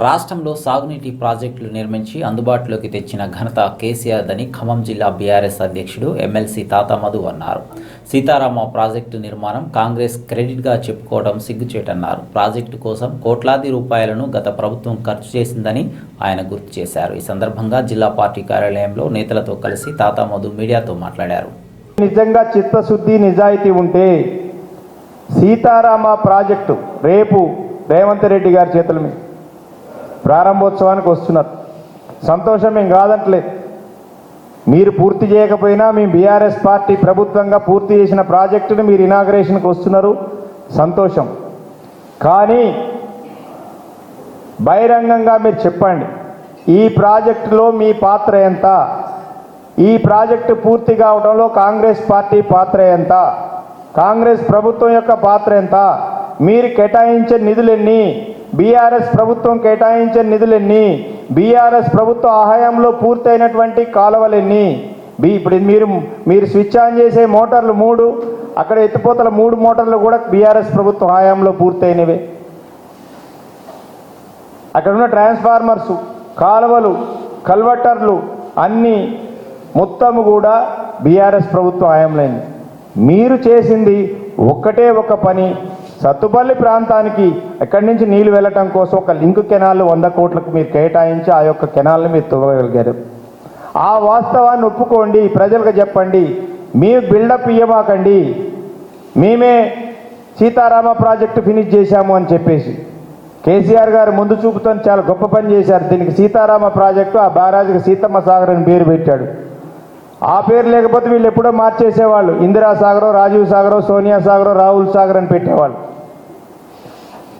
రాష్ట్రంలో సాగునీటి ప్రాజెక్టులు నిర్మించి అందుబాటులోకి తెచ్చిన ఘనత కేసీఆర్దని ఖమ్మం జిల్లా బీఆర్ఎస్ అధ్యక్షుడు ఎమ్మెల్సీ తాతా మధు అన్నారు. సీతారామ ప్రాజెక్టు నిర్మాణం కాంగ్రెస్ క్రెడిట్గా చెప్పుకోవడం సిగ్గుచేటన్నారు. ప్రాజెక్టు కోసం కోట్లాది రూపాయలను గత ప్రభుత్వం ఖర్చు చేసిందని ఆయన గుర్తు చేశారు. ఈ సందర్భంగా జిల్లా పార్టీ కార్యాలయంలో నేతలతో కలిసి తాతా మధు మీడియాతో మాట్లాడారు. నిజంగా చిత్తశుద్ధి నిజాయితీ ఉంటే సీతారామ ప్రాజెక్టు రేపు రేవంత్ రెడ్డి గారి చేతుల మీద ప్రారంభోత్సవానికి వస్తున్నారు. సంతోషం ఏం కాదంటలేదు మీరు పూర్తి చేయకపోయినా మీ బీఆర్ఎస్ పార్టీ ప్రభుత్వంగా పూర్తి చేసిన ప్రాజెక్టును మీరు ఇనాగ్రేషన్కి వస్తున్నారు. సంతోషం. కానీ బహిరంగంగా మీరు చెప్పండి. ఈ ప్రాజెక్టులో మీ పాత్ర ఎంత? ఈ ప్రాజెక్టు పూర్తి కావడంలో కాంగ్రెస్ పార్టీ పాత్ర ఎంత? కాంగ్రెస్ ప్రభుత్వం యొక్క పాత్ర ఎంత? మీరు కేటాయించే నిధులెన్ని బీఆర్ఎస్ ప్రభుత్వం కేటాయించిన నిధులెన్ని బీఆర్ఎస్ ప్రభుత్వ ఆహాయంలో పూర్తయినటువంటి కాలువలెన్ని బీ ఇప్పుడు మీరు మీరు స్విచ్ ఆన్ చేసే మోటార్లు మూడు అక్కడ ఎత్తిపోతల మూడు మోటార్లు కూడా బీఆర్ఎస్ ప్రభుత్వ హయాంలో పూర్తయినవే. అక్కడ ఉన్న ట్రాన్స్ఫార్మర్స్ కాలువలు కల్వటర్లు అన్నీ మొత్తము కూడా బీఆర్ఎస్ ప్రభుత్వం హయాంలైంది మీరు చేసింది ఒక్కటే ఒక పని సత్తుపల్లి ప్రాంతానికి ఎక్కడి నుంచి నీళ్ళు వెళ్ళటం కోసం ఒక లింక్ కెనాల్ వంద కోట్లకు మీరు కేటాయించి ఆ యొక్క కెనాల్ని మీరు తవ్వగలిగారు ఆ వాస్తవాన్ని ఒప్పుకోండి ప్రజలకు చెప్పండి మీ బిల్డప్ ఇయ్యమాకండి మేమే సీతారామ ప్రాజెక్టు ఫినిష్ చేశాము అని చెప్పేసి. కేసీఆర్ గారు ముందు చూపుతో చాలా గొప్ప పని చేశారు. దీనికి సీతారామ ప్రాజెక్టు ఆ బారాజుకి సీతమ్మ సాగర్ అని పేరు పెట్టాడు. ఆ పేరు లేకపోతే వీళ్ళు ఎప్పుడో మార్చేసేవాళ్ళు. ఇందిరా సాగరో రాజీవ్ సాగరో సోనియా సాగరో రాహుల్ సాగర్ అని పెట్టేవాళ్ళు.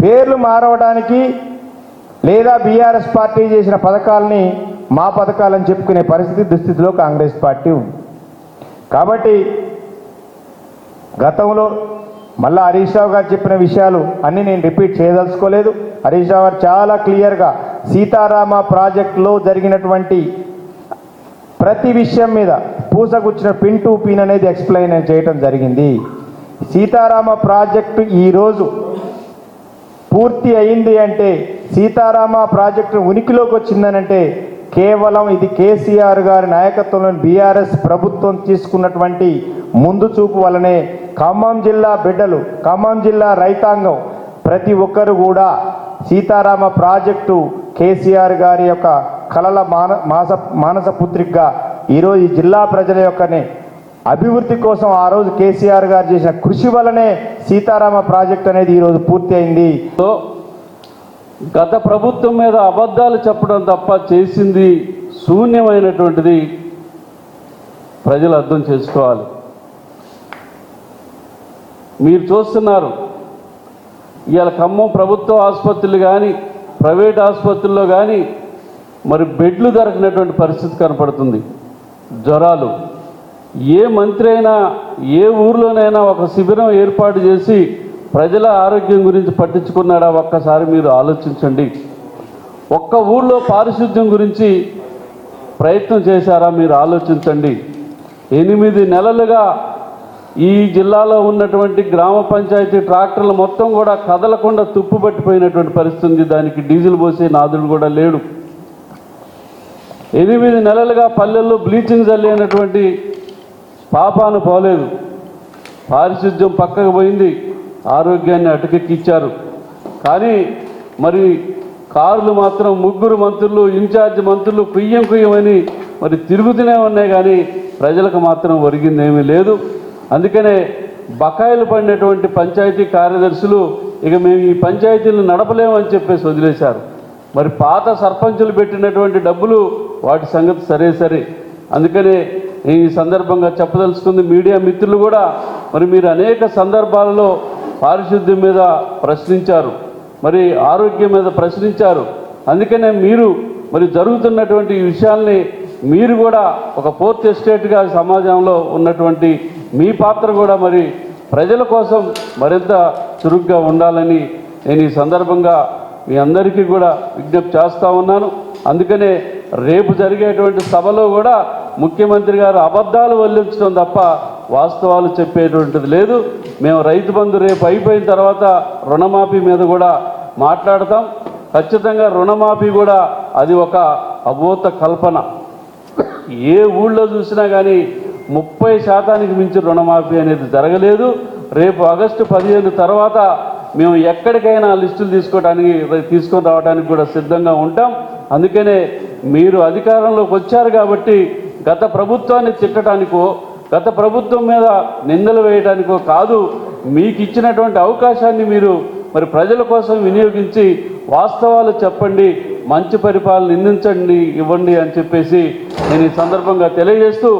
పేర్లు మారవడానికి లేదా బీఆర్ఎస్ పార్టీ చేసిన పథకాలని మా పథకాలని చెప్పుకునే పరిస్థితి దుస్థితిలో కాంగ్రెస్ పార్టీ ఉంది. కాబట్టి గతంలో మళ్ళా హరీష్ రావు గారు చెప్పిన విషయాలు అన్నీ నేను రిపీట్ చేయదలుచుకోలేదు. హరీష్ రావు గారు చాలా క్లియర్గా సీతారామ ప్రాజెక్టులో జరిగినటువంటి ప్రతి విషయం మీద పూసగుచ్చిన పిన్ టు పిన్ అనేది ఎక్స్ప్లెయిన్ చేయటం జరిగింది. సీతారామ ప్రాజెక్టు ఈరోజు పూర్తి అయింది అంటే సీతారామ ప్రాజెక్టు ఉనికిలోకి వచ్చిందనంటే కేవలం ఇది కేసీఆర్ గారి నాయకత్వంలోని బీఆర్ఎస్ ప్రభుత్వం తీసుకున్నటువంటి ముందు చూపు వలనే ఖమ్మం జిల్లా బిడ్డలు ఖమ్మం జిల్లా రైతాంగం ప్రతి ఒక్కరు కూడా సీతారామ ప్రాజెక్టు కేసీఆర్ గారి యొక్క కలల మాన మాస మానసపుత్రికగా ఈరోజు జిల్లా ప్రజల యొక్కనే అభివృద్ధి కోసం ఆ రోజు కేసీఆర్ గారు చేసిన కృషి వల్లనే సీతారామ ప్రాజెక్ట్ అనేది ఈరోజు పూర్తి అయింది గత ప్రభుత్వం మీద అబద్ధాలు చెప్పడం తప్ప చేసింది శూన్యమైనటువంటిది ప్రజలు అర్థం చేసుకోవాలి. మీరు చూస్తున్నారు ఇవాళ ఖమ్మం ప్రభుత్వ ఆసుపత్రులు కానీ ప్రైవేట్ ఆసుపత్రుల్లో కానీ మరి బెడ్లు దొరకనటువంటి పరిస్థితి కనపడుతుంది. జ్వరాలు ఏ మంత్రి అయినా ఏ ఊర్లోనైనా ఒక శిబిరం ఏర్పాటు చేసి ప్రజల ఆరోగ్యం గురించి పట్టించుకున్నాడా ఒక్కసారి మీరు ఆలోచించండి. ఒక్క ఊర్లో పారిశుద్ధ్యం గురించి ప్రయత్నం చేశారా మీరు ఆలోచించండి. ఎనిమిది నెలలుగా ఈ జిల్లాలో ఉన్నటువంటి గ్రామ పంచాయతీ ట్రాక్టర్లు మొత్తం కూడా కదలకుండా తుప్పు పట్టిపోయినటువంటి పరిస్థితి దానికి డీజిల్ పోసే నాదుడు కూడా లేడు. ఎనిమిది నెలలుగా పల్లెల్లో బ్లీచింగ్ చల్లినటువంటి పాపాను పోలేదు. పారిశుద్ధ్యం పక్కకు పోయింది. ఆరోగ్యాన్ని అటుకెక్కిచ్చారు. కానీ మరి కారులు మాత్రం ముగ్గురు మంత్రులు ఇన్ఛార్జ్ మంత్రులు కుయ్యం కుయ్యమని మరి తిరుగుతూనే ఉన్నాయి కానీ ప్రజలకు మాత్రం ఒరిగిందేమీ లేదు. అందుకనే బకాయిలు పడినటువంటి పంచాయతీ కార్యదర్శులు ఇక మేము ఈ పంచాయతీలను నడపలేమని చెప్పేసి వదిలేశారు. మరి పాత సర్పంచులు పెట్టినటువంటి డబ్బులు వాటి సంగతి సరే సరే. అందుకనే ఈ సందర్భంగా చెప్పదలుచుకుంది మీడియా మిత్రులు కూడా మరి మీరు అనేక సందర్భాలలో పారిశుద్ధ్యం మీద ప్రశ్నించారు మరి ఆరోగ్యం మీద ప్రశ్నించారు. అందుకనే మీరు మరి జరుగుతున్నటువంటి ఈ విషయాల్ని మీరు కూడా ఒక ఫోర్త్ ఎస్టేట్గా సమాజంలో ఉన్నటువంటి మీ పాత్ర కూడా మరి ప్రజల కోసం మరింత చురుగ్గా ఉండాలని నేను ఈ సందర్భంగా మీ అందరికీ కూడా విజ్ఞప్తి చేస్తూ ఉన్నాను. అందుకనే రేపు జరిగేటువంటి సభలో కూడా ముఖ్యమంత్రి గారు అబద్ధాలు వల్లించడం తప్ప వాస్తవాలు చెప్పేటువంటిది లేదు. మేము రైతు బంధు రేపు అయిపోయిన తర్వాత రుణమాఫీ మీద కూడా మాట్లాడతాం. ఖచ్చితంగా రుణమాఫీ కూడా అది ఒక అభూత కల్పన. ఏ ఊళ్ళో చూసినా కానీ ముప్పై శాతానికి మించి రుణమాఫీ అనేది జరగలేదు. రేపు ఆగస్టు పదిహేను తర్వాత మేము ఎక్కడికైనా లిస్టులు తీసుకోవడానికి తీసుకొని రావడానికి కూడా సిద్ధంగా ఉంటాం. అందుకనే మీరు అధికారంలోకి వచ్చారు కాబట్టి గత ప్రభుత్వాన్ని తిట్టడానికో గత ప్రభుత్వం మీద నిందలు వేయడానికో కాదు మీకు ఇచ్చినటువంటి అవకాశాన్ని మీరు మరి ప్రజల కోసం వినియోగించి వాస్తవాలు చెప్పండి మంచి పరిపాలన నిందించండి ఇవ్వండి అని చెప్పేసి నేను ఈ సందర్భంగా తెలియజేస్తూ